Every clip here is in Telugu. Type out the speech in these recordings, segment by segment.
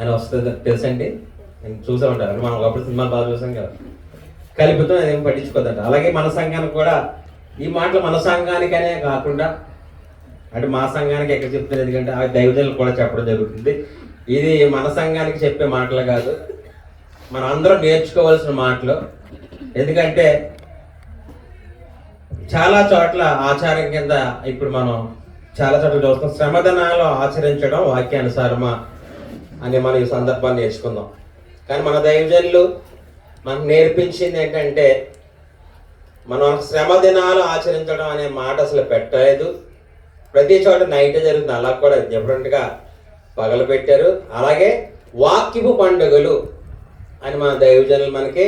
అని వస్తుంది తెలుసండి? నేను చూసే ఉంటాను. మనం ఒకప్పుడు సినిమా బాగా చూసాం కదా. అది అదేం పట్టించుకోదంట. అలాగే మన సంఘానికి కూడా ఈ మాటలు మన సంఘానికనే కాకుండా అంటే మా సంఘానికి ఎక్కడ చెప్తారు? ఎందుకంటే ఆ దైవజనులు కూడా చెప్పడం జరుగుతుంది. ఇది మన సంఘానికి చెప్పే మాటలు కాదు. మనం అందరం నేర్చుకోవాల్సిన మాటలు. ఎందుకంటే చాలా చోట్ల ఆచారం కింద ఇప్పుడు మనం చాలా చోట్ల చూస్తాం శ్రమదనాలు ఆచరించడం వాక్యానుసారమా? అని మనం ఈ సందర్భాన్ని నేర్చుకుందాం. కానీ మన దైవజనులు మనకు నేర్పించింది ఏంటంటే మనం శ్రమ దినాలు ఆచరించడం అనే మాట అసలు పెట్టలేదు. ప్రతి చోట నైట్ జరుగుతుంది అలా కూడా డిఫరెంట్గా పగలు పెట్టారు. అలాగే వాక్యపు పండుగలు అని మన దైవజనులు మనకి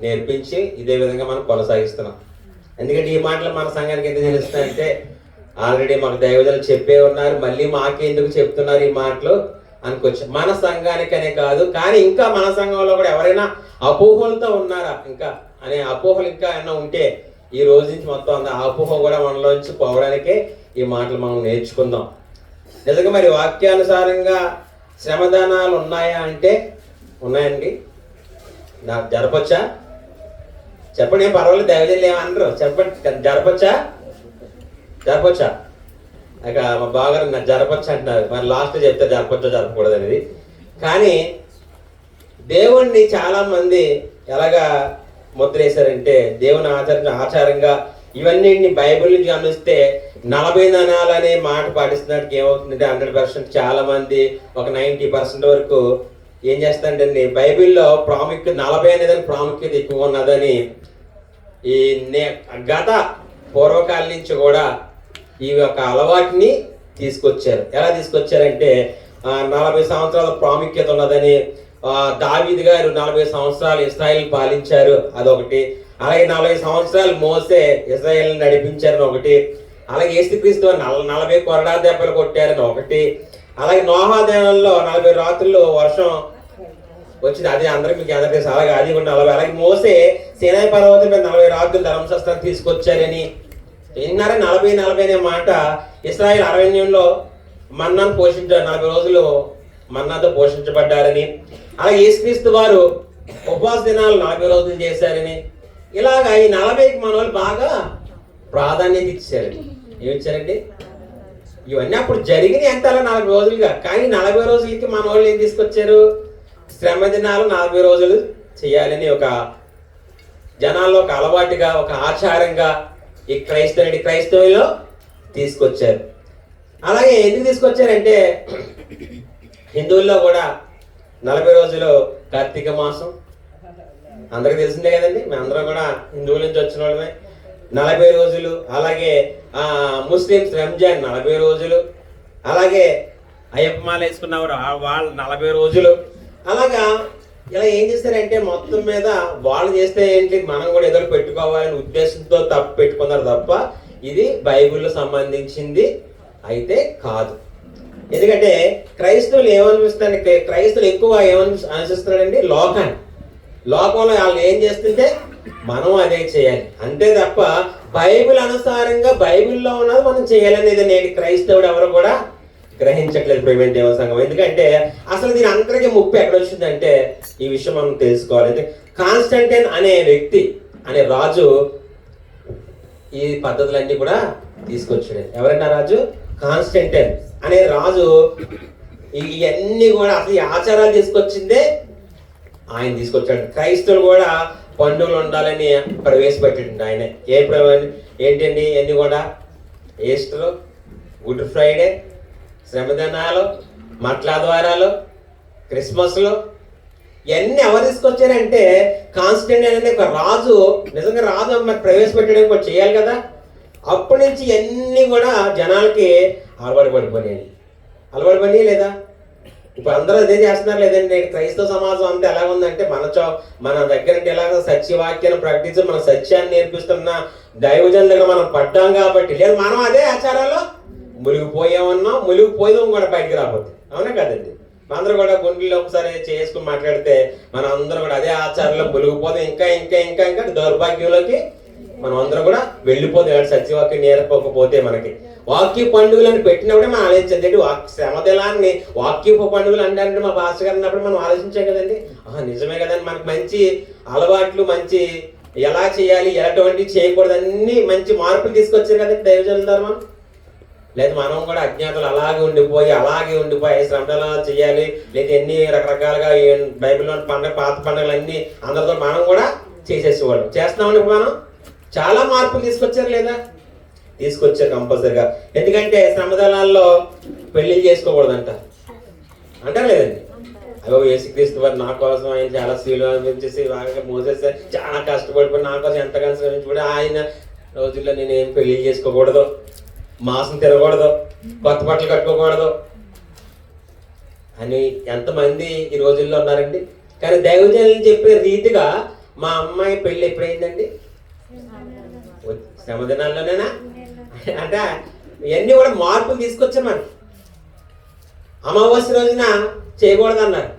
నేర్పించి ఇదే విధంగా మనం కొనసాగిస్తున్నాం. ఎందుకంటే ఈ మాటలు మన సంఘానికి ఎందుకు తెలుస్తాయంటే ఆల్రెడీ మాకు దైవజనులు చెప్పే ఉన్నారు మళ్ళీ మాకెందుకు చెప్తున్నారు ఈ మాటలు? అనుకోవచ్చు. మన సంఘానికనే కాదు కానీ ఇంకా మన సంఘంలో కూడా ఎవరైనా అపోహలతో ఉన్నారా? ఇంకా అనే అపోహలు ఇంకా ఏమైనా ఉంటే ఈ రోజు నుంచి మొత్తం అంత అపోహ కూడా మనలోంచి పోవడానికే ఈ మాటలు మనం నేర్చుకుందాం. నిజంగా మరి వాక్యానుసారంగా శ్రమదానాలు ఉన్నాయా అంటే ఉన్నాయండి. నాకు జరపచ్చా? చెప్పండి ఏం పర్వాలేదు దైవజనులు ఏమనరు. చెప్పండి జరపచ్చా? జరపచ్చా? ఇక మా బాగారు నా జరపచ్చు అంటున్నారు. మరి లాస్ట్ చెప్తే జరపచ్చో జరపకూడదు అనేది. కానీ దేవుణ్ణి చాలామంది ఎలాగా ముద్రేశారంటే దేవుని ఆచరణ ఆచారంగా ఇవన్నీ బైబిల్ నుంచి గమనిస్తే నలభై నాణాలు అనే మాట పాటిస్తున్నట్టు ఏమవుతుందంటే హండ్రెడ్ పర్సెంట్ చాలా మంది ఒక నైంటీ పర్సెంట్ వరకు ఏం చేస్తారంటే బైబిల్లో ప్రాముఖ్యత నలభై అనేది ప్రాముఖ్యత ఎక్కువ ఉన్నదని ఈ నే- గత పూర్వకాలం నుంచి కూడా ఈ యొక్క అలవాటుని తీసుకొచ్చారు. ఎలా తీసుకొచ్చారంటే నలభై సంవత్సరాల ప్రాముఖ్యత ఉన్నదని దావీద్ గారు నలభై సంవత్సరాలు ఇస్రాయిల్ పాలించారు అదొకటి. అలాగే నలభై సంవత్సరాలు మోసే ఇజ్రాయెల్ నడిపించారని ఒకటి. అలాగే ఏసుక్రీస్తు నల నలభై కొరడా దెబ్బలు కొట్టారని ఒకటి. అలాగే నోహాదేవంలో నలభై రాత్రులు వర్షం వచ్చింది. అది అందరికి మీకు అందరికీ అలాగే అది కూడా నలభై. అలాగే మోసే సేనాయి పర్వతం మీద నలభై రాత్రులు ధర్మశాస్త్రాన్ని తీసుకొచ్చారని విన్నారా నలభై నలభై అనే మాట ఇస్రాయల్ అరణ్యంలో మన్నాను పోషించారు నలభై రోజులు మన్నాతో పోషించబడ్డారని అలాగే యేసుక్రీస్తు వారు ఉపవాస దినాలు నలభై రోజులు చేశారని ఇలాగా ఈ నలభైకి మన వాళ్ళు బాగా ప్రాధాన్యత ఇచ్చారు ఏమి ఇచ్చారండి ఇవన్నీ అప్పుడు జరిగినాయి ఎంత అలా నలభై రోజులుగా? కానీ నలభై రోజులకి మన వాళ్ళు ఏం తీసుకొచ్చారు? శ్రమ దినాలు నలభై రోజులు చేయాలని ఒక జనాల్లో ఒక అలవాటుగా ఒక ఆచారంగా ఈ క్రైస్తవుని క్రైస్తవులో తీసుకొచ్చారు. అలాగే ఎందుకు తీసుకొచ్చారంటే హిందువుల్లో కూడా నలభై రోజులు కార్తీక మాసం. అందరికి తెలిసిందే కదండి మేమందరం కూడా హిందువుల నుంచి వచ్చిన వాళ్ళమే. నలభై రోజులు అలాగే ముస్లిమ్స్ రంజాన్ నలభై రోజులు అలాగే అయ్యప్ప మాల వేసుకున్నవారు వాళ్ళు నలభై రోజులు. అలాగా ఇలా ఏం చేస్తారంటే మొత్తం మీద వాళ్ళు చేస్తే ఏంటి? మనం కూడా ఎదురు పెట్టుకోవాలనే ఉద్దేశంతో తప్పు పెట్టుకున్నారు తప్ప ఇది బైబిల్లో సంబంధించింది అయితే కాదు. ఎందుకంటే క్రైస్తవులు ఏమనిపిస్తారంటే క్రైస్తవులు ఎక్కువ ఏమని అనుసరిస్తున్నారండి లోకాన్ని. లోకంలో వాళ్ళు ఏం చేస్తుంటే మనం అదే చేయాలి. అంతే తప్ప బైబిల్ అనుసారంగా బైబిల్లో ఉన్నది మనం చేయాలనేది నేటి క్రైస్తవుడు ఎవరు కూడా గ్రహించట్లేదు ప్రైవేట్ దేవసంఘం ఎందుకంటే అసలు దీని అందరికీ ముప్పు ఎక్కడ వచ్చిందంటే ఈ విషయం మనం తెలుసుకోవాలి. అయితే కాన్స్టంటైన్ అనే వ్యక్తి అనే రాజు ఈ పద్ధతులన్నీ కూడా తీసుకొచ్చాడు. ఎవరన్నా రాజు? కాన్స్టంటైన్ అనే రాజు ఇవన్నీ కూడా అసలు ఈ ఆచారాలు తీసుకొచ్చిందే ఆయన తీసుకొచ్చాడు. క్రైస్తవులు కూడా పండుగలు ఉండాలని ప్రవేశపెట్టాడు ఆయన. ఏ ప్ర- ఏంటండి? ఇవన్నీ కూడా? ఈస్టర్ గుడ్ ఫ్రైడే శ్రమదనాలు మట్ల ద్వారాలు క్రిస్మస్లు ఇవన్నీ ఎవరు తీసుకొచ్చారంటే కాన్స్టెంట్ అనే ఒక రాజు నిజంగా రాజు మరి ప్రవేశపెట్టడానికి కూడా చేయాలి కదా. అప్పటి నుంచి ఇవన్నీ కూడా జనాలకి అలవాటు పడిపోయాయి అలవాటు పడి లేదా? ఇప్పుడు అందరూ అదే చేస్తున్నారు లేదండి. క్రైస్తవ సమాజం అంతా ఎలా ఉందంటే మన చో మన దగ్గర నుండి ఎలాగ సత్యవాక్యాన్ని ప్రకటించి మన సత్యాన్ని నేర్పిస్తున్న దైవజన్ దగ్గర మనం పడ్డాం కాబట్టి. లేదు మనం అదే ఆచారాల్లో మునిగిపోయామన్నా మునిగిపోయాం కూడా బయటికి రాకపోతే. అవునా కదండి? మనందరూ కూడా గుండెల్లో ఒకసారి చేసుకుని మాట్లాడితే మనం అందరం కూడా అదే ఆచారంలో మునిగిపోతాం ఇంకా ఇంకా ఇంకా ఇంకా దౌర్భాగ్యంలోకి మనం అందరం కూడా వెళ్ళిపోతే. సత్యవాక్యం నేర్పకపోతే మనకి. వాక్య పండుగలను పెట్టినప్పుడే మనం ఆలోచించదు ఏంటి? వాక్ శ్రమదిలాన్ని వాక్యపు పండుగలు అంటే మా భాష గారు అన్నప్పుడు మనం ఆలోచించాం కదండి. ఆహా, నిజమే కదండి. మనకు మంచి అలవాట్లు మంచి ఎలా చేయాలి ఎలాంటివంటివి చేయకూడదు అన్ని మంచి మార్పులు తీసుకొచ్చారు కదండి దైవజనుల ధర్మం. లేదు మనం కూడా అజ్ఞాతులు అలాగే ఉండిపోయి అలాగే ఉండిపోయి శ్రమలా చేయాలి లేదా ఎన్ని రకరకాలుగా బైబిల్లో పండగ పాత పండుగలు అన్ని అందరితో మనం కూడా చేసేసేవాళ్ళం. చేస్తున్నామండి మనం చాలా మార్పులు తీసుకొచ్చారు లేదా? తీసుకొచ్చారు కంపల్సరిగా. ఎందుకంటే శ్రమదళాల్లో పెళ్ళిళ్ళు చేసుకోకూడదంట. అంటారు లేదండి? అయ్యో యేసుక్రీస్తు వారు నా కోసం ఆయన చాలా స్త్రీలు అనిపించేసి బాగా మోసేస్తే చాలా కష్టపడిపోయి నా కోసం ఎంతగానో కూడా ఆయన రోజుల్లో నేను ఏం పెళ్ళి చేసుకోకూడదు. మాసం తిరగకూడదు కొత్త బట్టలు కట్టుకోకూడదు అని ఎంతమంది ఈ రోజుల్లో ఉన్నారండి. కానీ దైవజనులు చెప్పే రీతిగా మా అమ్మాయి పెళ్ళి ఎప్పుడైందండి? శ్రమ దినాల్లోనేనా అంటే ఇవన్నీ కూడా మార్పులు తీసుకొచ్చాం మనం అమావాస్య రోజున చేయకూడదు అన్నారు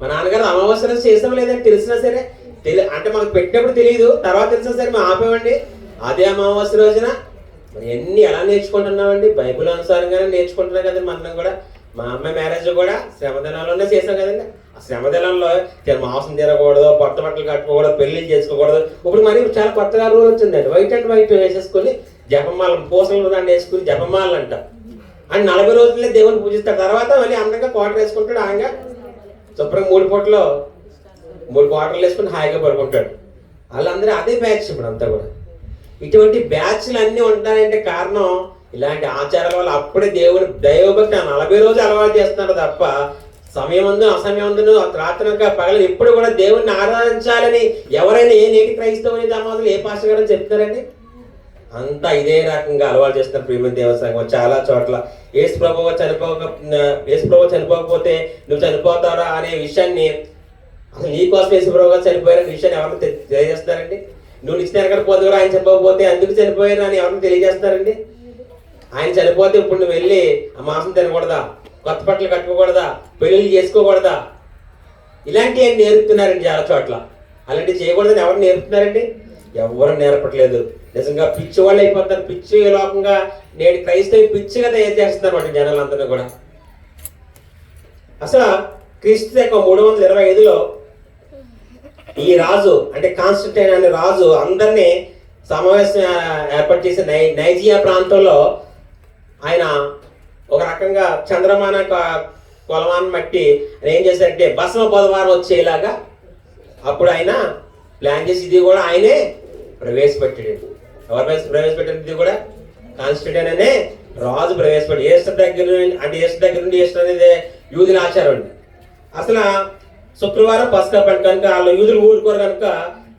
మా నాన్నగారు అమావాస్య రోజు చేసాం లేదని తెలిసినా సరే తెలి అంటే మాకు పెట్టినప్పుడు తెలియదు తర్వాత తెలిసినా సరే మేము ఆపేమండి. అదే అమావాస్య రోజున మరి ఎన్ని ఎలా నేర్చుకుంటున్నామండి? బైబిల్ అనుసారంగానే నేర్చుకుంటున్నాం కదండి మనం కూడా. మా అమ్మాయి మ్యారేజ్ కూడా శ్రమదినాల్లోనే చేసాం కదండి. ఆ శ్రమదినంలో మాంసం తినకూడదు కొత్త బట్టలు కట్టుకోకూడదు పెళ్ళిళ్ళు చేసుకోకూడదు. ఇప్పుడు మరి చాలా కొత్తగా రూల్ వచ్చిందండి. వైట్ అండ్ వైట్ వేసేసుకొని జపమాల పూసలు దాన్ని వేసుకుని జపమాలలు అంట. అని నలభై రోజులే దేవుని పూజిస్తాడు తర్వాత మళ్ళీ అందంగా క్వార్టర్ వేసుకుంటాడు ఆయన శుభ్రంగా మూడు పూటలో మూడు క్వార్టర్లు వేసుకుని హాయిగా పడుకుంటాడు. వాళ్ళందరూ అదే బ్యాచ్ ఇప్పుడు అంతా కూడా. ఇటువంటి బ్యాచ్లు అన్నీ ఉంటాయంటే కారణం ఇలాంటి ఆచారాల వల్ల అప్పుడే దేవుని దైవభక్తి నలభై రోజులు అలవాటు చేస్తున్నారు తప్ప సమయం ఉందో అసమయం ఉందో రాత్రనక పగలు ఎప్పుడు కూడా దేవుణ్ణి ఆరాధించాలని ఎవరైనా ఏ నేటి క్రైస్తవుని సమాజంలో ఏ పాస్టర్ గారు చెప్తారండి అంతా ఇదే రకంగా అలవాటు చేస్తున్నారు ప్రేమ దేవసంగం చాలా చోట్ల. ఏసు ప్రభువు చనిపోక ఏసు ప్రభు చనిపోకపోతే నువ్వు చనిపోతారా అనే విషయాన్ని అసలు నీ కోసం యేసు ప్రభు చనిపోయారనే విషయాన్ని ఎవరు తె- తెలియజేస్తారండి నువ్వు నిశ్చిత ఎక్కడ పోతే ఆయన చనిపోకపోతే అందుకు చనిపోయారు అని ఎవరు తెలియజేస్తారండి? ఆయన చనిపోతే ఇప్పుడు నువ్వు వెళ్ళి ఆ మాంసం తినకూడదా? కొత్త బట్టలు కట్టుకోకూడదా? పెళ్ళిళ్ళు చేసుకోకూడదా? ఇలాంటివి నేర్పుతున్నారండి చాలా చోట్ల. అలాంటివి చేయకూడదని ఎవరు నేర్పుతున్నారండి? ఎవరు నేర్పట్లేదు. నిజంగా పిచ్చి వాళ్ళు అయిపోతారు పిచ్చి లోకంగా నేడు క్రైస్తవ పిచ్చిగా తయారు చేస్తున్నారు వాటి జనాలందరూ కూడా. అసలు క్రీస్తు యొక్క మూడు వందల ఇరవై ఐదులో ఈ రాజు అంటే కాన్స్టంటైన్ అనే రాజు అందరినీ సమావేశం ఏర్పాటు చేసి నై నైజియా ప్రాంతంలో ఆయన ఒక రకంగా చంద్రమాన కొలమాన్ని బట్టి ఏం చేశారంటే భస్మ బుధవారం వచ్చేలాగా అప్పుడు ఆయన ప్లాన్ చేసి ఇది కూడా ఆయనే ప్రవేశపెట్టాడు. ఎవరు ప్రవేశపెట్టారు ఇది కూడా? కాన్స్టిట్యూషన్ అనే రాజు ప్రవేశపెట్టి ఈస్టర్ దగ్గర నుండి అంటే ఈస్టర్ దగ్గర నుండి ఈస్టర్ అనేది యూదుల ఆచారం అండి. అసలు శుక్రవారం పసకా పండుగ కనుక వాళ్ళు యూదులు ఊరుకోరు కనుక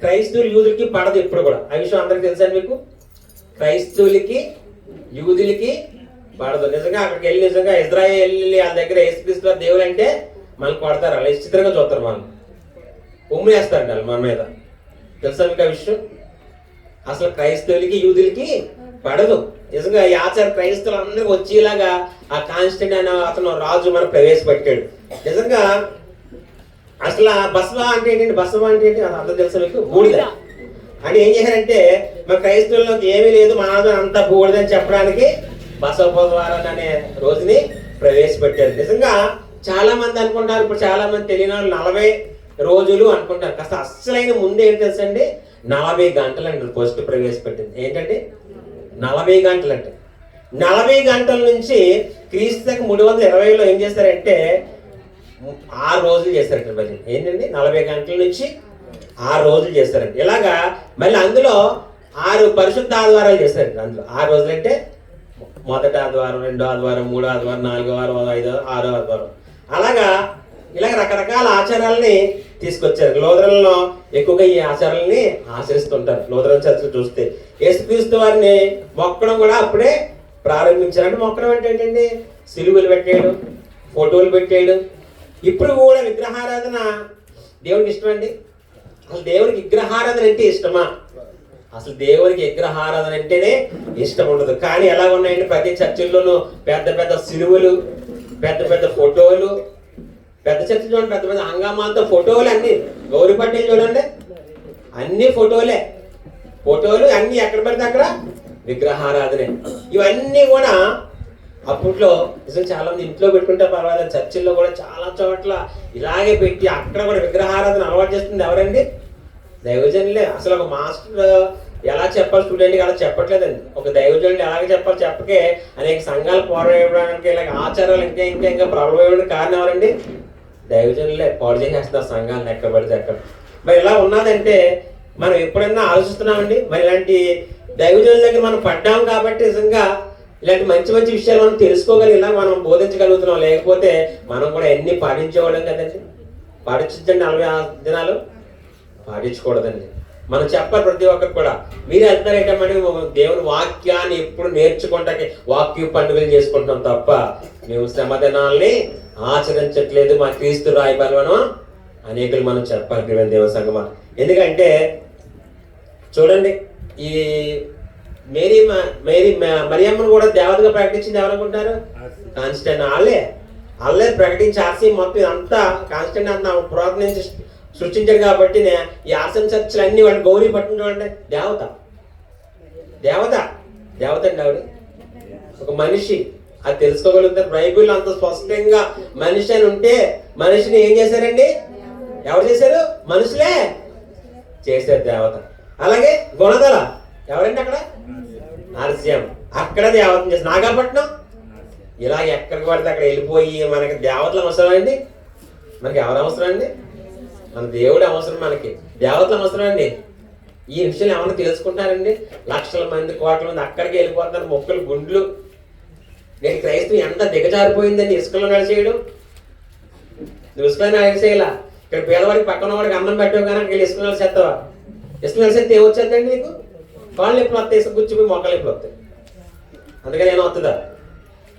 క్రైస్తవులు యూదులకి పడదు ఎప్పుడు కూడా. ఆ విషయం అందరికి తెలుసా మీకు? క్రైస్తవులకి యూదులకి పడదు. నిజంగా అక్కడికి వెళ్ళి నిజంగా ఇజ్రాయేల్ వెళ్ళి వాళ్ళ దగ్గర యేసుక్రీస్తు దేవులు దేవుడు అంటే మనకు పడతారు అలా చిత్రంగా చూస్తారు మనం ఉమ్మేస్తారండి వాళ్ళు మన మీద. తెలుసా మీకు ఆ విషయం? అసలు క్రైస్తవులకి యూదులకి పడదు. నిజంగా ఈ ఆచార క్రైస్తవులు అందరూ వచ్చేలాగా ఆ కాన్స్టెంట్ అనే అతను రాజు మనం ప్రవేశపెట్టాడు. నిజంగా అసలు బసవ అంటే ఏంటంటే బసవ అంటే ఏంటి? అది అందరూ తెలుసా మీకు. బూడిద. అని ఏం చేశారంటే మన క్రైస్తవుల్లో ఏమీ లేదు మన అంతా బూడిద అని చెప్పడానికి బసవ బుధవారం అనే రోజుని ప్రవేశపెట్టారు. నిజంగా చాలా మంది అనుకుంటారు ఇప్పుడు చాలా మంది తెలియని వాళ్ళు నలభై రోజులు అనుకుంటారు. కాస్త అస్సలైన ముందు ఏంటి తెలుసండి? నలభై గంటలు అండి ఫస్ట్ ప్రవేశపెట్టింది. ఏంటంటే నలభై గంటలు అంటే నలభై గంటల నుంచి క్రీస్తుకి మూడు వందల ఇరవైలో ఏం చేశారంటే ఆరు రోజులు చేస్తారంట భజన. ఏంటండి? నలభై గంటల నుంచి ఆరు రోజులు చేస్తారండి ఇలాగా మళ్ళీ అందులో ఆరు పరిశుద్ధ ఆదివారాలు చేస్తారండి అందులో. ఆరు రోజులు అంటే మొదటి ఆదివారం రెండో ఆదివారం మూడో ఆదివారం నాలుగో వారం ఐదో ఆరో ఆదివారం. అలాగా ఇలాగ రకరకాల ఆచారాలని తీసుకొచ్చారు. లోదరంలో ఎక్కువగా ఈ ఆచారాలని ఆచరిస్తుంటారు. లోదరం చర్చలు చూస్తే యేసుక్రీస్తు వారిని మొక్కడం కూడా అప్పుడే ప్రారంభించారు అంటే మొక్కడం అంటే ఏంటండి? సిలువులు పెట్టేయడం ఫోటోలు పెట్టేయడం ఇప్పుడు కూడా విగ్రహారాధన దేవునికి ఇష్టమండి? అసలు దేవునికి విగ్రహారాధన అంటే ఇష్టమా? అసలు దేవునికి విగ్రహారాధన అంటేనే ఇష్టం ఉండదు. కానీ ఎలా ఉన్నాయంటే ప్రతి చర్చిల్లోనూ పెద్ద పెద్ద సిలువలు పెద్ద పెద్ద ఫోటోలు పెద్ద చర్చ చూడండి పెద్ద పెద్ద హంగామాలతో ఫోటోలు అన్ని. గౌరీ పట్టేలు చూడండి. అన్ని ఫోటోలే. ఫోటోలు అన్ని ఎక్కడ పడితే అక్కడ విగ్రహారాధనే. ఇవన్నీ కూడా అప్పట్లో నిజం చాలా మంది ఇంట్లో పెట్టుకుంటే పర్వాలేదు చర్చిల్లో కూడా చాలా చోట్ల ఇలాగే పెట్టి అక్కడ కూడా విగ్రహారాధన అలవాటు చేస్తుంది ఎవరండి? దైవజనులే. అసలు ఒక మాస్టర్ ఎలా చెప్పాలి స్టూడెంట్కి అలా చెప్పట్లేదండి. ఒక దైవజనుడు ఎలాగ చెప్పాలి చెప్పకే అనేక సంఘాలు పోరాడడానికి ఇలాగ ఆచారాలు ఇంకా ఇంకా ఇంకా ప్రబలమైన కారణం ఎవరండి? దైవజనులే. పాడు చేసేస్తున్నారు సంఘాలను ఎక్కడ పడితే ఎక్కడ మరి ఇలా ఉన్నదంటే మనం ఎప్పుడైనా ఆలోచిస్తున్నామండి? మరి ఇలాంటి దైవజనుల దగ్గర మనం పడ్డాం కాబట్టి నిజంగా ఇలాంటి మంచి మంచి విషయాలు మనం తెలుసుకోగలిగినా మనం బోధించగలుగుతున్నాం. లేకపోతే మనం కూడా ఎన్ని పాటించేవాళ్ళం కదండి పాటించండి నలభై ఆరు దినాలు? పాటించకూడదండి. మనం చెప్పాలి ప్రతి ఒక్కరు కూడా. మీరు వెళ్తారేటమని దేవుని వాక్యాన్ని ఎప్పుడు నేర్చుకుంటాకి వాక్య పండుగలు చేసుకుంటాం తప్ప మేము శ్రమదినాల్ని ఆచరించట్లేదు. మా క్రీస్తు రాయబలవను అనేకులు మనం చెప్పాలి దేవ సంగమ ఎందుకంటే చూడండి ఈ మేరీ మేరీ మరియమ్మను కూడా దేవతగా ప్రకటించింది ఎవరనుకుంటారు? కాన్స్టెంట్. వాళ్ళే. వాళ్ళే ప్రకటించి ఆర్సీ మొత్తం ఇదంతా కాన్స్టెంట్ అంత పురాతన నుంచి సృష్టించారు కాబట్టి ఈ ఆర్సన్ చర్చలు అన్ని వాళ్ళు గౌరీ పట్టిన చూడండి దేవత. దేవత. దేవత అండి ఆవిడ. ఒక మనిషి. అది తెలుసుకోగలుగుతారు. బైబిల్ అంత స్పష్టంగా మనిషి అని ఉంటే మనిషిని ఏం చేశారండి? ఎవరు చేశారు? మనుషులే. చేశారు దేవత. అలాగే గుణదల. ఎవరండి అక్కడ? నరసింహం. అక్కడ దేవతం చేసి నాగపట్నం? ఇలా ఎక్కడికి పడితే అక్కడ వెళ్ళిపోయి మనకి దేవతలు అవసరం అండి? మనకి ఎవరు అవసరం అండి? మన దేవుడు అవసరం మనకి. దేవతలు అవసరం అండి? ఈ విషయాలు ఏమైనా తెలుసుకుంటారండి? లక్షల మంది కోట్ల మంది అక్కడికి వెళ్ళిపోతున్నారు. మొక్కలు గుండ్లు. నేను క్రైస్తవం ఎంత దిగజారిపోయిందండి ఇసుకలో నడిచేయడం? నువ్వు ఇసుకలో నడిచేయాల? ఇక్కడ పేదవాడికి పక్కన వాడికి అన్నం పెట్టావు కానీ అక్కడ ఇసుకలు నడిచేస్తావా? ఇసుకలు నడిచేస్తే ఏమొచ్చేద్దండి నీకు? కాళ్ళు ఎప్పుడు ఇసుక గుచ్చిపోయి మొక్కలు ఎప్పుడు వస్తాయి? అందుకని నేను వస్తుందా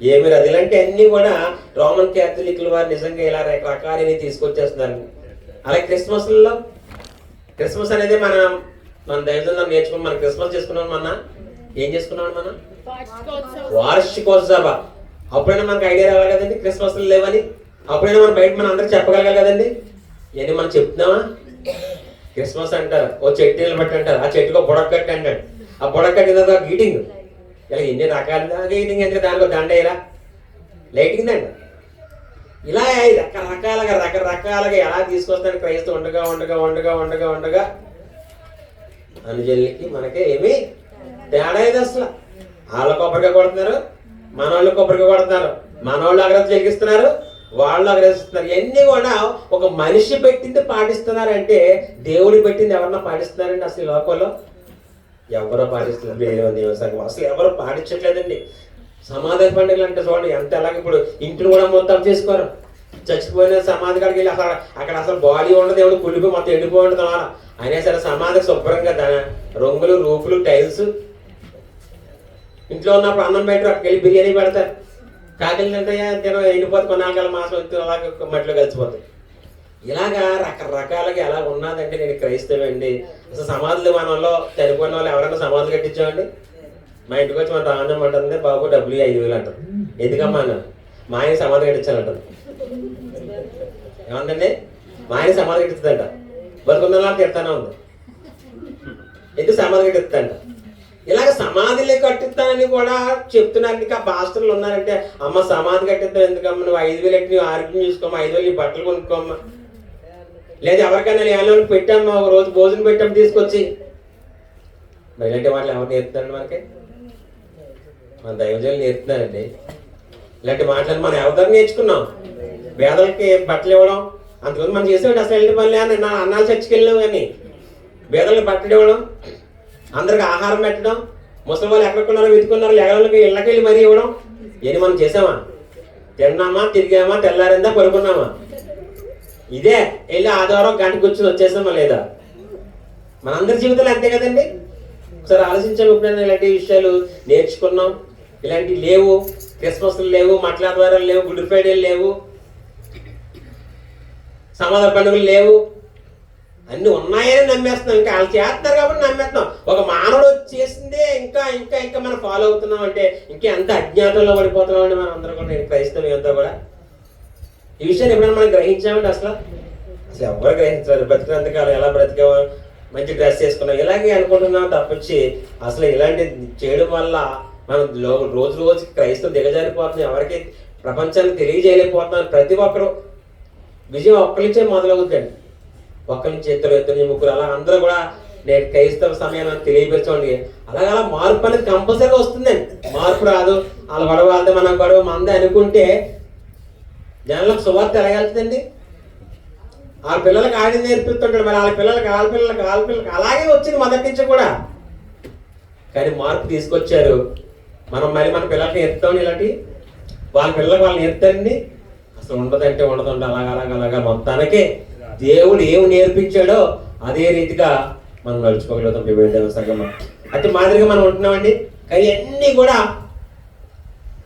ఏమి రాదు ఇలాంటి అన్ని కూడా రోమన్ క్యాథలిక్ల వారు నిజంగా ఇలా రకరకాలని తీసుకొచ్చేస్తున్నారు. అలాగే క్రిస్మస్లలో క్రిస్మస్ అనేది మన మన దైవజనం నేర్చుకుని మనం క్రిస్మస్ చేసుకున్నాం మన ఏం చేసుకున్నాం మనం? వార్షికోత్సవ. అప్పుడైనా మనకు ఐడియా రావాలి కదండి క్రిస్మస్ లేవని? అప్పుడైనా మనం బయట మనం అందరికి చెప్పగలగాలి కదండి? ఏంటి మనం చెప్తున్నామా? క్రిస్మస్ అంటారు. ఓ చెట్టు నిలబెట్టి అంటారు. ఆ చెట్టుకో బుడక్కట్టి అంటాడు. ఆ బుడక్కట్టి తర్వాత గీటింగ్ ఇలా ఎన్ని రకాల గీటింగ్ అంటే దానిలో దండ ఇలా? లైటింగ్ దండ. ఇలా రకరకాలుగా రకరకాలుగా ఎలా తీసుకొస్తాను క్రైస్తవ ఉండగా ఉండగా ఉండగా ఉండగా ఉండగా అనుజనులకి మనకి ఏమి తేడా ఇది అసలు. వాళ్ళ కొబ్బరిగా కొడుతున్నారు మన వాళ్ళు కొడుతున్నారు మనోళ్ళు అగ్రత జరిగిస్తున్నారు వాళ్ళు అగ్రహిస్తున్నారు ఇవన్నీ కూడా ఒక మనిషి పెట్టింది పాటిస్తున్నారంటే దేవుడు పెట్టింది ఎవరన్నా పాటిస్తున్నారండి అసలు ఈ లోకంలో? ఎవరో పాటిస్తున్నారు? దేవుని సంఘం. అసలు ఎవరు పాటించట్లేదండి. సమాధి పండుగలు అంటే చూడండి ఎంత ఎలాగ ఇప్పుడు ఇంటిని కూడా మొత్తం చేసుకోరు. చచ్చిపోయిన సమాధి కాడికి వెళ్ళి అసలు అక్కడ అసలు బాడీ ఉండదు ఎవడు కులిపి మొత్తం ఎండిపోయి ఉంటుంది అలా. అయినా సరే సమాధి శుభ్రంగా దాని రంగులు రూపులు టైల్స్. ఇంట్లో ఉన్నప్పుడు అన్నం పెట్టరు అక్కడికి వెళ్ళి బిర్యానీ పెడతారు. కాకిలు తింటాయా తిన ఎండిపోతే కొన్నాళ్ళ మాసం ఎత్తు అలాగే మట్టిలో కలిసిపోతాయి. ఇలాగా రకరకాలుగా ఎలా ఉన్నదంటే నేను క్రైస్తవండి అసలు సమాధులు మనలో చనిపోయిన వాళ్ళు ఎవరైనా సమాధులు కట్టించామండి? మా ఇంటికి వచ్చి మన రాజం అంటుంది బాబు డబ్బులు ఐదు వేలు అంటారు. ఎందుకమ్మా అన్న మా ఆయన సమాధి కట్టించాలంటారు. ఏమంటండి? మా ఆయన సమాధి కట్టిస్తుందంట బతుకున్న వాళ్ళకి తిడతానే ఉంది. ఎందుకు సమాధి కట్టిస్తుందంట ఇలాగ సమాధిలో కట్టిస్తానని కూడా చెప్తున్నారు. ఇంకా పాస్టర్లు ఉన్నారంటే అమ్మ సమాధి కట్టిస్తాను ఎందుకమ్మ? నువ్వు ఐదు వేలు ఎట్టి నువ్వు ఆరోగ్యం చూసుకోమ్మా ఐదు వేలు నీ బట్టలు కొనుక్కోమ్మా. లేదు ఎవరికైనా ఏమైనా పెట్టామ్మా ఒక రోజు భోజనం పెట్టాము తీసుకొచ్చి. మరి ఇలాంటి వాళ్ళు ఎవరు నేర్పుతారండి మనకి? మన దైవజనులు నేర్పుతున్నారండి. ఇలాంటి మాటలు మనం ఎవరి నేర్చుకున్నాం? పేదలకి బట్టలు ఇవ్వడం. అంతకుముందు మనం చేసేవాడు అసలు వెళ్ళి పని అని నా అన్నాలు చచ్చికెళ్ళాం కానీ పేదలకు బట్టలు ఇవ్వడం. అందరికి ఆహారం పెట్టడం ముసలి వాళ్ళు ఎక్కడున్నారో వెతుకున్నారో ఎగలకి ఇళ్ళకి వెళ్ళి మరీ ఇవ్వడం ఏది మనం చేసామా? తిన్నామా తిరిగామా తెల్లారిందా పడుకున్నామా? ఇదే వెళ్ళి ఆదివారం గంట కూర్చొని వచ్చేసామా లేదా? మనందరి జీవితంలో అంతే కదండి? ఒకసారి ఆలోచించాము ఎప్పుడైనా ఇలాంటి విషయాలు నేర్చుకున్నాం. ఇలాంటివి లేవు క్రిస్మస్లు లేవు మట్ల ద్వారాలు లేవు గుడ్ ఫ్రైడేలు లేవు సమాధాన పండుగలు లేవు అన్ని ఉన్నాయని నమ్మేస్తున్నాం. ఇంకా వాళ్ళు చేస్తున్నారు కాబట్టి నమ్మేస్తున్నాం. ఒక మానవుడు చేసిందే ఇంకా ఇంకా ఇంకా మనం ఫాలో అవుతున్నాం అంటే ఇంకా ఎంత అజ్ఞాతంలో పడిపోతున్నాం అండి మనం అందరం కూడా క్రైస్తవం అంతా కూడా. ఈ విషయాన్ని ఎప్పుడైనా మనం గ్రహించామండి అసలు? అసలు ఎవరు గ్రహించారు బ్రతికినంతకాలం ఎలా బ్రతికామో మంచి డ్రెస్ చేసుకున్నాం ఇలాగే అనుకుంటున్నాం తప్పొచ్చి అసలు ఇలాంటి చేయడం వల్ల మనం రోజు రోజు రోజుకి క్రైస్తవం దిగజారిపోతున్నాం. ఎవరికి ప్రపంచాన్ని తెలియజేయలేకపోతున్నాం. ప్రతి ఒక్కరు విజయం ఒక్కరి నుంచే మొదలవుద్దండి. ఒకరి చేతిలో ఇద్దరు ముగ్గురు అలా అందరూ కూడా నేను క్రైస్తవ సమయాన్ని తెలియపరచండి. అలాగే అలా మార్పు అనేది కంపల్సరీగా వస్తుందండి. మార్పు రాదు. వాళ్ళ గొడవ వాళ్ళది మనం గొడవ మందే అనుకుంటే జనాలకు సువార్త ఎలాగెళ్తుందండి ఆ పిల్లలకి ఆడి నేర్పిస్తుంటాడు మరి వాళ్ళ పిల్లలకి వాళ్ళ పిల్లలకి వాళ్ళ పిల్లలకి అలాగే వచ్చింది మొదటి నుంచి కూడా. కానీ మార్పు తీసుకొచ్చారు. మనం మరి మన పిల్లలకి నేర్పుతామని ఇలాంటి వాళ్ళ పిల్లలకు వాళ్ళు నేర్పుతారండి అసలు ఉండదంటే ఉండదు అలాగ అలాగ అలాగా మొత్తానికే దేవుడు ఏమి నేర్పించాడో అదే రీతిగా మనం నడుచుకోగలుగుతాం వివేక సంగమ అతి మాదిరిగా మనం ఉంటున్నామండి. కానీ అన్నీ కూడా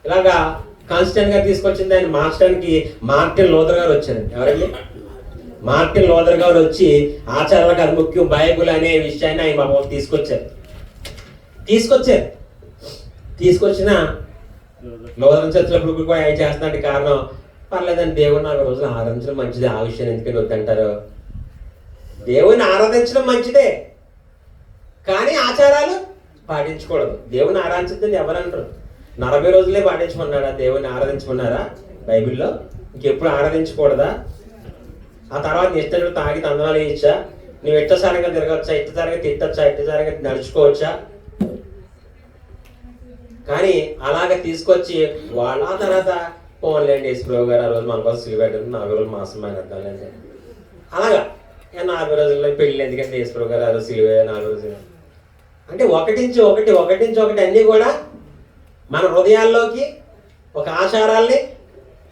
ఇలాగా కాన్స్టెంట్గా తీసుకొచ్చింది ఆయన మార్చడానికి మార్టిన్ లోదర్ గారు వచ్చారండి. ఎవరండి? మార్టిన్ లోదర్ గారు వచ్చి ఆచారాలకు అది ముఖ్యం బైబుల్ అనే విషయాన్ని ఆయన మా తీసుకొచ్చారు. తీసుకొచ్చారు. తీసుకొచ్చిన లోదర్ చర్చలప్పుడు కూడా ఆయన చేస్తున్నాడు కారణం పర్లేదండి దేవుడు నాలుగు రోజులు ఆరాధించడం మంచిది. ఆ విషయం ఎందుకని వద్దంటారు? దేవుని ఆరాధించడం మంచిదే. కానీ ఆచారాలు పాటించకూడదు. దేవుని ఆరాధించద్దని ఎవరంటారు? నలభై రోజులే పాటించమన్నాడా? దేవుని ఆరాధించమన్నారా? బైబిల్లో ఇంకెప్పుడు ఆరాధించకూడదా? ఆ తర్వాత నీ ఇష్టం తాగి తందనాలు ఇచ్చా నువ్వు ఎట్టసారిగా తిరగచ్చా? ఇట్టసారిగా తిట్టచ్చా? ఇట్టసారిగా నడుచుకోవచ్చా? కానీ అలాగ తీసుకొచ్చి వాళ్ళ తర్వాత పోన్లేండి యేసుప్రభు గారు ఆ రోజు మన కోసం సిలువ పెట్టారు. నాలుగు రోజులు మాసం మానేద్దాంలేండి అలాగా. నాలుగు రోజుల్లో పెళ్ళి ఎందుకంటే యేసుప్రభు గారు ఆ రోజు సిలువ నాలుగు రోజులు. అంటే ఒకటి నుంచి ఒకటి ఒకటి నుంచి ఒకటి అన్నీ కూడా మన హృదయాల్లోకి ఒక ఆచారాల్ని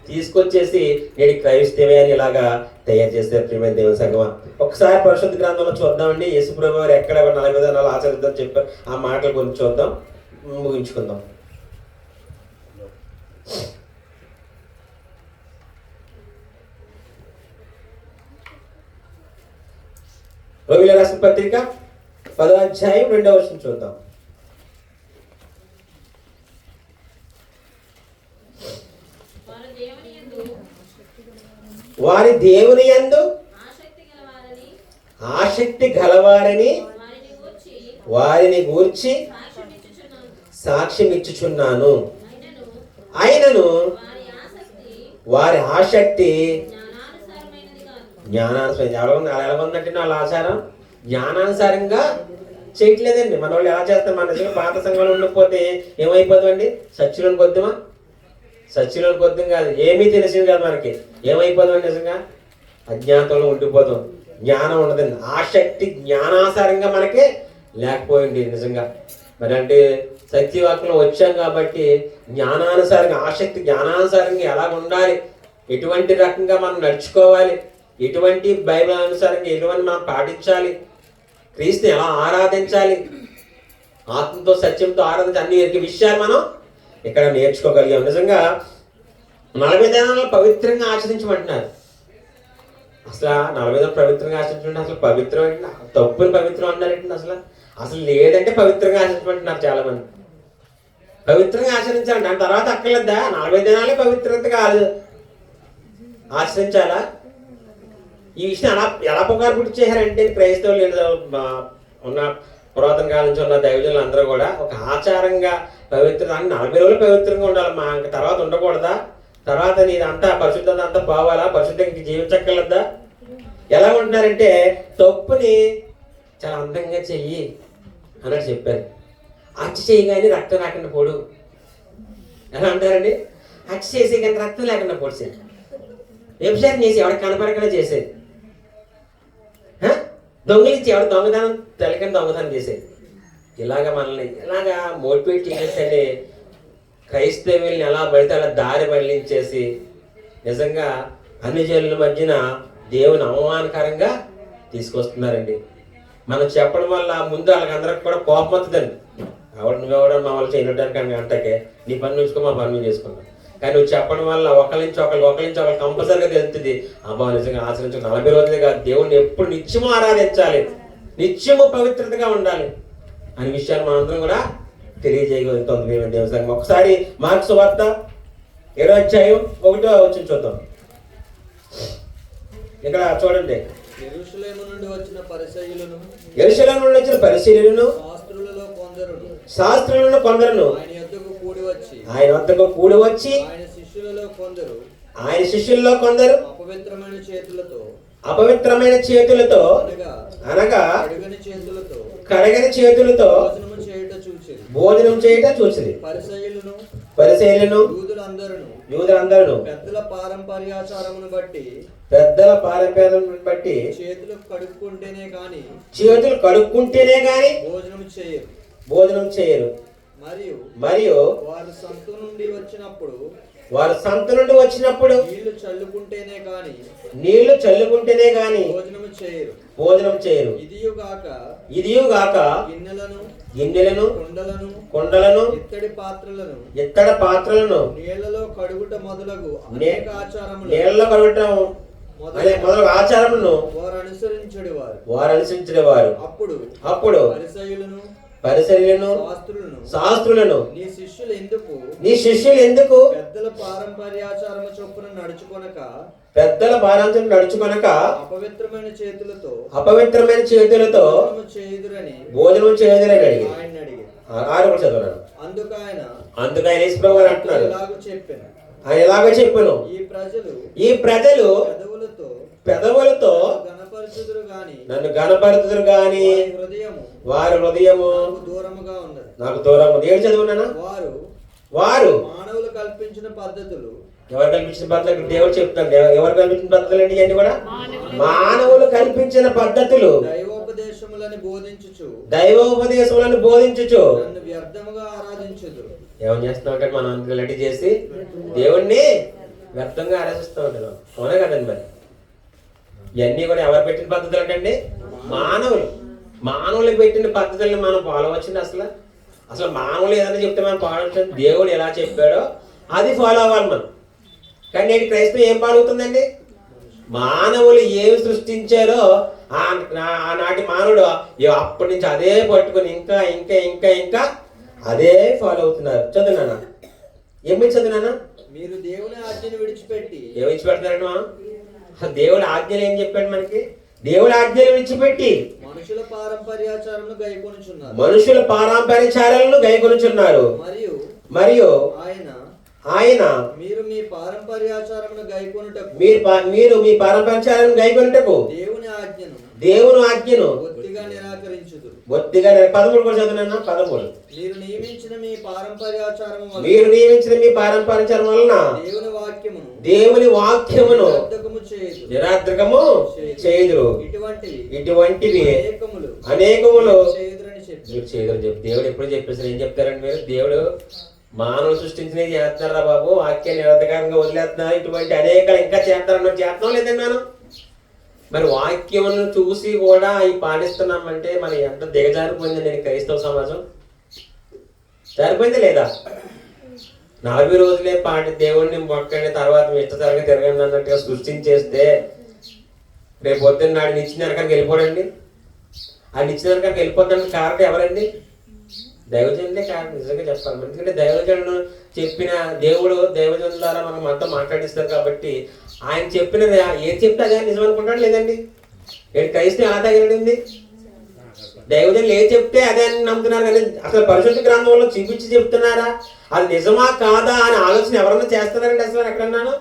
తీసుకొచ్చేసి నేడు క్రైస్తవే అని ఇలాగా తయారు చేస్తే ప్రియమైన దేవుని సంగమ. ఒకసారి పరిశుద్ధ గ్రంథంలో చూద్దామండి. యేసుప్రభు గారు ఎక్కడ నలభై విధానాలు ఆచరిద్దాం చెప్పారు. ఆ మాటలు గురించి చూద్దాం. ముగించుకుందాం. రోగిల రాసిన పత్రిక పదో అధ్యాయం రెండవ వర్షం చూద్దాం. వారి దేవుని యందు ఆసక్తి గలవారని వారిని గూర్చి సాక్ష్యమిచ్చుచున్నాను. సాక్ష్యం ఇచ్చుచున్నాను అయినను వారి ఆసక్తి వారి ఆసక్తి జ్ఞానానుసారమైనది కాదు జ్ఞానానుసారం. ఎలా ఉంది అలా ఎలా ఉందంటే వాళ్ళ ఆచారం జ్ఞానానుసారంగా చేయట్లేదండి. మన వాళ్ళు ఎలా చేస్తారు? మన దగ్గర పాత సంఘంలో ఉండకపోతే ఏమైపోదండి సత్యులను కొద్దిమా? సత్యులను కొద్దిం కాదు. ఏమీ తెలిసింది కాదు మనకి. ఏమైపోతాం నిజంగా? అజ్ఞాతంలో ఉండిపోతాం. జ్ఞానం ఉండదండి. ఆసక్తి జ్ఞానాసారంగా మనకి లేకపోయింది నిజంగా. మరి అంటే సత్యవాక్యంలో వచ్చాం కాబట్టి జ్ఞానానుసారంగా ఆసక్తి జ్ఞానానుసారంగా ఎలా ఉండాలి ఎటువంటి రకంగా మనం నడుచుకోవాలి? ఎటువంటి బైబిల్ అనుసారంగా ఎటువంటి మనం పాటించాలి. క్రీస్తుని ఎలా ఆరాధించాలి? ఆత్మతో సత్యంతో ఆరాధించి అన్ని విషయాలు మనం ఇక్కడ నేర్చుకోగలిగాం. నిజంగా నలభై దినాలను పవిత్రంగా ఆచరించమంటున్నారు. అసలు ఆ నలభై దినాలు పవిత్రంగా ఆచరించమంటే అసలు పవిత్రం అంటే తప్పుని పవిత్రం అన్నారంటే అసలు? అసలు లేదంటే పవిత్రంగా ఆచరించమంటున్నారు చాలా మంది పవిత్రంగా ఆచరించాలి దాని తర్వాత అక్కర్లేదా? నలభై దినాలే పవిత్రతగా కాదు. ఆచరించాలా? ఈ విషయం ఎలా ఎలా పుకారు పుట్టి చేశారంటే క్రైస్తవులు ఏదో, ఉన్న పురాతన కాలం నుంచి ఉన్న దైవజనులు అందరూ కూడా ఒక ఆచారంగా పవిత్ర అని నలభై రోజులు పవిత్రంగా ఉండాలి. మా ఇంక తర్వాత ఉండకూడదా? తర్వాత నీదంతా పరిశుద్ధత అంతా పోవాలా? పరిశుద్ధంగా జీవించక్కర్లేదా? ఎలా ఉంటున్నారంటే తప్పుని చాలా అందంగా చెయ్యి అన్నట్టు చెప్పారు. అచ్చి చేయగానే రక్తం లేకుండా పోడు. ఎలా అంటారండి? అచ్చి చేసే కానీ రక్తం లేకుండా పొడిసేది వ్యభిచారం చేసి ఎవరికి కనపడకుండా చేసేది. దొంగలించి ఎవరు దొంగతనం తెలకని దొంగతనం చేసేది? ఇలాగ మనల్ని ఇలాగా మోటివేట్ చేసేసండి. క్రైస్తవుల్ని ఎలా పడితే అలా దారి మళ్ళించేసి నిజంగా అన్ని జనుల మధ్యన దేవుని అవమానకరంగా తీసుకొస్తున్నారండి. మనం చెప్పడం వల్ల ముందు వాళ్ళకందరికి కూడా కోపం వస్తుందండి ఎవడు నువ్వెవడో మమ్మల్ని చేయడానికి అంటే నీ పని నుంచుకో మా పని చేసుకున్నాం కానీ నువ్వు చెప్పడం వల్ల ఒకరి నుంచి ఒకరు ఒకరి నుంచి ఒకరు కంపల్సరిగా తెలుస్తుంది. అబ్బా నిజంగా ఆచరించు నలభై రోజులే కాదు. దేవుణ్ణి ఎప్పుడు నిత్యము ఆరాధించాలి. నిత్యము పవిత్రతగా ఉండాలి. అనే విషయాలు మనందరం కూడా తెలియజేయగలుగుతుంది మేము దేవుని సంఘం. ఒకసారి మార్క్స్ వార్త ఇరవై అధ్యాయం ఒకటో వచ్చి చూద్దాం. ఇక్కడ చూడండి. నుండి వచ్చిన ఎరుసలం నుండి వచ్చిన కొందరును శాస్త్రులను కొందరును ఆయన ఆయన వద్దకు కూడి వచ్చి ఆయన శిష్యులలో కొందరు ఆయన శిష్యుల్లో కొందరు అపవిత్రమైన చేతులతో అపవిత్రమైన చేతులతో అనగా అడుగని చేతులతో కడగని చేతులతో భోజనం చేయట చూసింది పరిసయ్యులను పరిశీలను యూదులందరూ యూదులందరూ పెద్దల పారంపర్యాచారమును బట్టి పెద్దల పారంపర్యం బట్టి చేతులు కడుక్కుంటేనే గాని చేతులు కడుక్కుంటేనే గాని భోజనం చేయరు. భోజనం చేయరు. మరియు మరియు వారు సంత నుండి వచ్చినప్పుడు వారు సంత నుండి వచ్చినప్పుడు నీళ్ళు చల్లుకుంటేనే గాని నీళ్ళు చల్లుకుంటేనే గాని భోజనము చేయరు. భోజనం చేయరు. ఇదియుగాక ఇదియుగాక గిన్నెలను గిన్నెలను కుండలను కుండలను ఇత్తడి పాత్రలను ఇత్తడి పాత్రలను నీళ్ళలో కడుగుట మొదలగు అనేక ఆచారములు నీళ్ళలో కడగటం అనే మొదలగు ఆచారమును వారు. అనుసరించడు వారు. వారు అనుసరించేవారు అప్పుడు అప్పుడు పరిసయులను పరిసరులను శాస్త్రులను నీ శిష్యులు ఎందుకు? నీ శిష్యులు ఎందుకు? పెద్దల పారంపర్యాచారము చొప్పున నడుచుకొనక పెద్దల భారాంతం నడుచుకొనక అపవిత్రమైన చేతులతో అపవిత్రమైన చేతులతో భోజనము చేయుదురని భోజనం చేయదని అడిగి ఆరు చదువున్నాను అందుకు ఆయన అందుకు ఆయన యేసుప్రభు గారు అంటున్నారు. చెప్పాను. ఆయన ఎలాగో చెప్పాను. ఈ ప్రజలు ఈ ప్రజలు పెదవులతో పెదవులతో నన్ను గణపరుతురు గాని వారి హృదయము వారి హృదయము నాకు దూరముగా ఉన్నది. నాకు దూరం ఉంది. ఏడు చదువున్నానా? వారు వారు మానవులు కల్పించిన పద్ధతులు. ఎవరు కల్పించిన పద్ధతులు? దేవుడు చెప్తాడు. ఎవ- ఎవరు కల్పించిన పద్ధతులు ఏంటి ఇవన్నీ కూడా? మానవులు. కల్పించిన పద్ధతులు. దైవోపదేశములని బోధించుచు. దైవోపదేశములను బోధించుచు. నన్ను వ్యర్థముగా ఆరాధించుదురు. ఏమని చేస్తున్నాం అంటే మనం అందుకు రెడీ చేసి దేవుణ్ణి వ్యర్థంగా ఆరాధిస్తూ ఉంటాం అవునా కదండి మరి? ఇవన్నీ కూడా ఎవరు పెట్టిన పద్ధతులు అంటే మానవులు. మానవులు పెట్టిన పద్ధతుల్ని మనం ఫాలో వచ్చింది అసలు? అసలు మానవులు ఏదైనా చెప్తే మనం ఫాలో వచ్చింది దేవుడు ఎలా చెప్పాడో అది ఫాలో అవ్వాలి మనం. కానీ నేటి క్రైస్తవం ఏం పాల్గొతుందండి మానవులు ఏమి సృష్టించారో ఆనాటి మానవుడు అప్పటి నుంచి అదే పట్టుకొని ఇంకా ఇంకా ఇంకా ఇంకా అదే ఫాలో అవుతున్నారు. చదువునానా ఏమి చదువునానా మీరు దేవుని ఆజ్ఞను విడిచిపెట్టి ఏమి విడిచిపెడతారండి మనం ఆ దేవుడి ఆజ్ఞలు ఏం చెప్పాడు మనకి? దేవుడి ఆజ్ఞలు విడిచిపెట్టి మనుషుల పారంపర్యాచారమును గైకొనుచున్నారు. మనుషుల పారంపర్యచారాలను గైకొనుచున్నారు. మరియు మరియు ఆయన ఆయన మీరు మీ పారంపర్యాచారమును గైకొనుటకు మీరు మీరు మీ పారంపర్యచారాలను గైకొనుటకు దేవుని ఆజ్ఞను దేవుని ఆజ్ఞను బొత్తిగా నిరాకరించుదురు. బొత్తిగా పదమూడు కూడా చదువునా పదమూడు. మీరు నియమించిన మీ పారంపర్యాచారము వలన మీరు నియమించిన మీ పారంపర్యం వలన దేవుని వాక్యమును దేవుని వాక్యమును నిరాద్రకము చేయుదురు. ఇటువంటివి ఇటువంటివి అనేకములు మీరు చేయదని చెప్పి. దేవుడు ఎప్పుడు చెప్పేసారు ఏం చెప్తారండి మీరు? దేవుడు మానవులు సృష్టించినవి చేస్తున్నారా బాబు? వాక్యాన్ని నిరర్ధకంగా వదిలేస్తున్నారు? ఇటువంటి అనేక ఇంకా చేస్తారన్న చేస్తున్నాం లేదండి మనం మరి వాక్యములను చూసి కూడా అవి పాటిస్తున్నామంటే మరి ఎంత దిగజారిపోయింది నేను క్రైస్తవ సమాజం? జారిపోయింది లేదా? నలభై రోజులే పాటి దేవుడిని మొక్కండి తర్వాత మీ ఇష్టతరంగా తిరగండి అన్నట్టుగా సృష్టించేస్తే రేపు పొద్దున్న నాడు నిచ్చిన రకానికి వెళ్ళిపోడండి? ఆ నిచ్చిన రకానికి వెళ్ళిపోతానికి కారణం ఎవరండి? దైవజనులే కారణం నిజంగా చెప్పాలి ఎందుకంటే దైవజనుడు చెప్పిన దేవుడు దైవజనుల ద్వారా మనం అంతా మాట్లాడిస్తారు కాబట్టి ఆయన చెప్పినది ఏం చెప్తే అదే నిజం అనుకుంటాడు లేదండి? నేను క్రైస్తవం ఎలా తగిలింది? దైవజనులు ఏది చెప్తే అదే అని నమ్ముతున్నారు కానీ అసలు పరిశుద్ధ గ్రంథంలో చూపించి చెప్తున్నారా? అది నిజమా కాదా అని ఆలోచన ఎవరన్నా చేస్తున్నారండి అసలు ఎక్కడన్నాను?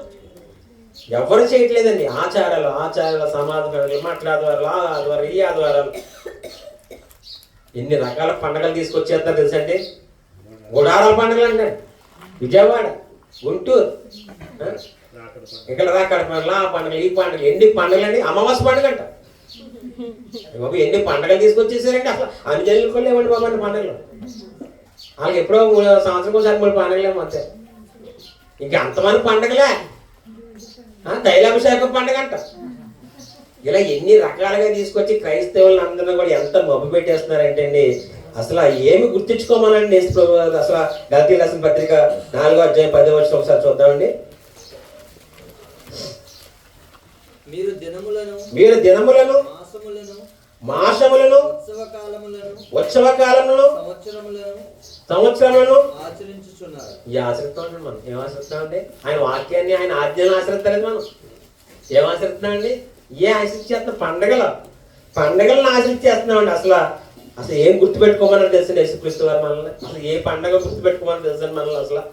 ఎవరు చేయట్లేదండి. ఆచారాలు ఆచారాలు సమాధానాలు మాట్లాడేవారు ఆ ఆదివారాలు ఈ ఆదివారాలు ఎన్ని రకాల పండగలు తీసుకొచ్చేస్తారు తెలుసండి గుడారాల పండుగలు అంటారు. విజయవాడ గుంటూరు ఇక్కడదా ఇక్కడ రాకడ పండుగలు ఆ ఈ పండుగలు ఎన్ని పండుగలు అమావాస్య పండుగ అంట బాబు ఎన్ని పండుగలు తీసుకొచ్చేసారండి? అసలు అన్ని జల్లుకోలేవండి బాబు అన్ని పండుగలు. వాళ్ళకి ఎప్పుడో మూడు సంవత్సరం ఒకసారి మూడు పండుగలేమో అంతే. ఇంకా అంతమంది పండుగలే. తైలాభిషేక పండుగ అంట ఇలా ఎన్ని రకాలుగా తీసుకొచ్చి క్రైస్తవులను అందరూ కూడా ఎంత మబ్బు పెట్టేస్తున్నారంటే అండి. అసలు ఏమి గుర్తించుకోమనండి. అసలు గల్తీ రాసిన పత్రిక నాలుగో అధ్యాయం పదో వచ్చిన ఒకసారి చూద్దామండి. మీరు దినములను మీరు దినములను మాసములను మాసములను ఉత్సవ కాలములను సంవత్సరములను సంవత్సరములను ఆచరించుచున్నారు. ఆశ్రయిస్తామండి మనం. ఏం ఆశ్రయిస్తామండి ఆయన వాక్యాన్ని ఆయన ఆజ్ఞను ఆశ్రయిస్తలేదు మనం. ఏం ఆశ్రయిస్తున్నామండి ఏ ఆశించేస్తున్నాం పండగలు? పండగలను ఆశించేస్తున్నామండి అసలు అసలు ఏం గుర్తుపెట్టుకోమని తెలుసు యేసుక్రీస్తు వారు మనల్ని? అసలు ఏ పండగ గుర్తుపెట్టుకోమని తెలుసు మనల్ని అసలు?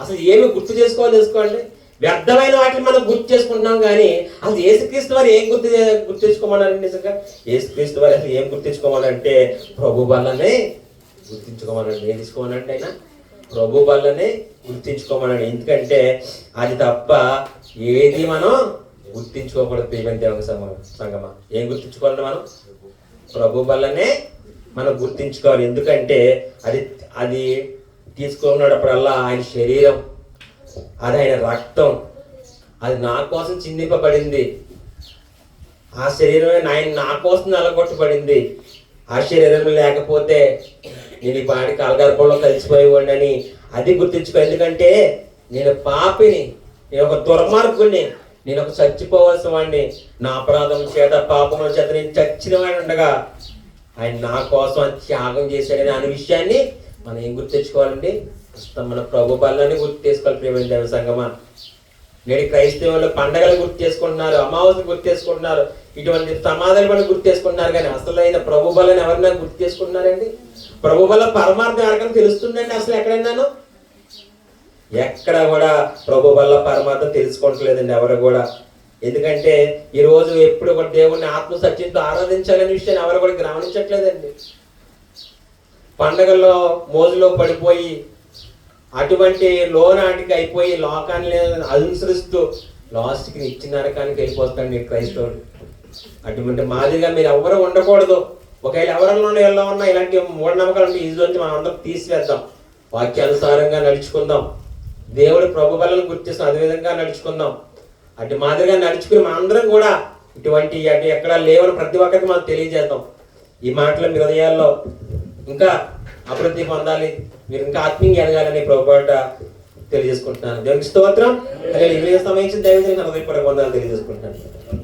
అసలు ఏమి గుర్తు చేసుకోవాలి తెలుసుకోండి? వ్యర్థమైన వాటిని మనం గుర్తు చేసుకుంటున్నాం కానీ అసలు ఏసుక్రీస్తు వారు ఏం గుర్తు గుర్తు తెచ్చుకోమన్నారు నిజంగా? ఏసుక్రీస్తు వారు అసలు ఏం గుర్తు తెచ్చుకోమనంటే ప్రభు వల్లనే గుర్తించుకోమనండి ఏం తీసుకోమనంటే ఆయన? ప్రభు వల్లనే గుర్తించుకోమనండి ఎందుకంటే అది తప్ప ఏది మనం గుర్తించుకోకూడదు ప్రియమైన దేవుని సంగమ సంగమ ఏం గుర్తించుకోవాలి మనం? ప్రభు వల్లనే మనం గుర్తించుకోవాలి. ఎందుకంటే అది అది తీసుకున్నప్పుడల్లా ఆయన శరీరం అది ఆయన రక్తం. అది నా కోసం చిందింపబడింది. ఆ శరీరమే ఆయన నా కోసం నలగొట్టబడింది. ఆ శరీరం లేకపోతే నేను ఈ పాడి కాలగర్భంలో కలిసిపోయేవాడిని అది గుర్తించుకో. ఎందుకంటే నేను పాపిని నేను ఒక దుర్మార్గుని నేను ఒక చచ్చిపోవలసిన వాడిని. నా అపరాధం చేత పాపం చేత నేను చచ్చిన వాడిని ఉండగా ఆయన నా కోసం త్యాగం చేశాడని అనే విషయాన్ని మనం ఏం గుర్తించుకోవాలండి? మన ప్రభు పనులని గుర్తు చేసుకోవాలి ప్రేమ దేవ సంగమా. నేడు క్రైస్తవులు పండగలు గుర్తు చేసుకుంటున్నారు అమావాస్యలు గుర్తు చేసుకుంటున్నారు ఇటువంటి సమాధాన పనులు గుర్తు చేసుకుంటున్నారు కానీ అసలైన ప్రభు బలని ఎవరైనా గుర్తు చేసుకుంటున్నారండి? ప్రభు బల పరమార్థం ఎవరికైనా తెలుస్తుందండి అసలు ఎక్కడైనాను? ఎక్కడ కూడా ప్రభు బల పరమార్థం తెలుసుకోవట్లేదండి ఎవరు కూడా. ఎందుకంటే ఈరోజు ఎప్పుడు కూడా దేవుణ్ణి ఆత్మ సత్యంతో ఆరాధించాలనే విషయాన్ని ఎవరు కూడా గమనించట్లేదండి. పండగల్లో మోజులో పడిపోయి అటువంటి లోనాటికి అయిపోయి లోకాన్ని అనుసరిస్తూ లాస్ట్కి నిత్య నరకానికి వెళ్ళిపోతాడు మీరు క్రైస్తవుడు. అటువంటి మాదిరిగా మీరు ఎవరు ఉండకూడదు. ఒకవేళ ఎవరిలో ఎలా ఉన్నా ఇలాంటి మూఢనమ్మకాలు ఉంటే ఇది నుంచి మనం అందరం తీసివేద్దాం. వాక్యానుసారంగా నడుచుకుందాం. దేవుడి ప్రభు బలను గుర్తిస్తాం అదే విధంగా నడుచుకుందాం. అటు మాదిరిగా నడుచుకుని మనందరం కూడా ఇటువంటి అటు ఎక్కడ లేవని ప్రతి ఒక్కరికి మనం తెలియజేద్దాం. ఈ మాటలు మీ హృదయాల్లో ఇంకా అభివృద్ధి పొందాలి. మీరు ఇంకా ఆత్మీయంగా ఎదగాలని ప్రభుపాట తెలియజేసుకుంటున్నాను. దేవునికి స్తోత్రం. అలాగే ఈ సమయించిన దైవజన హృదయపూర్వక తెలియజేసుకుంటున్నాను.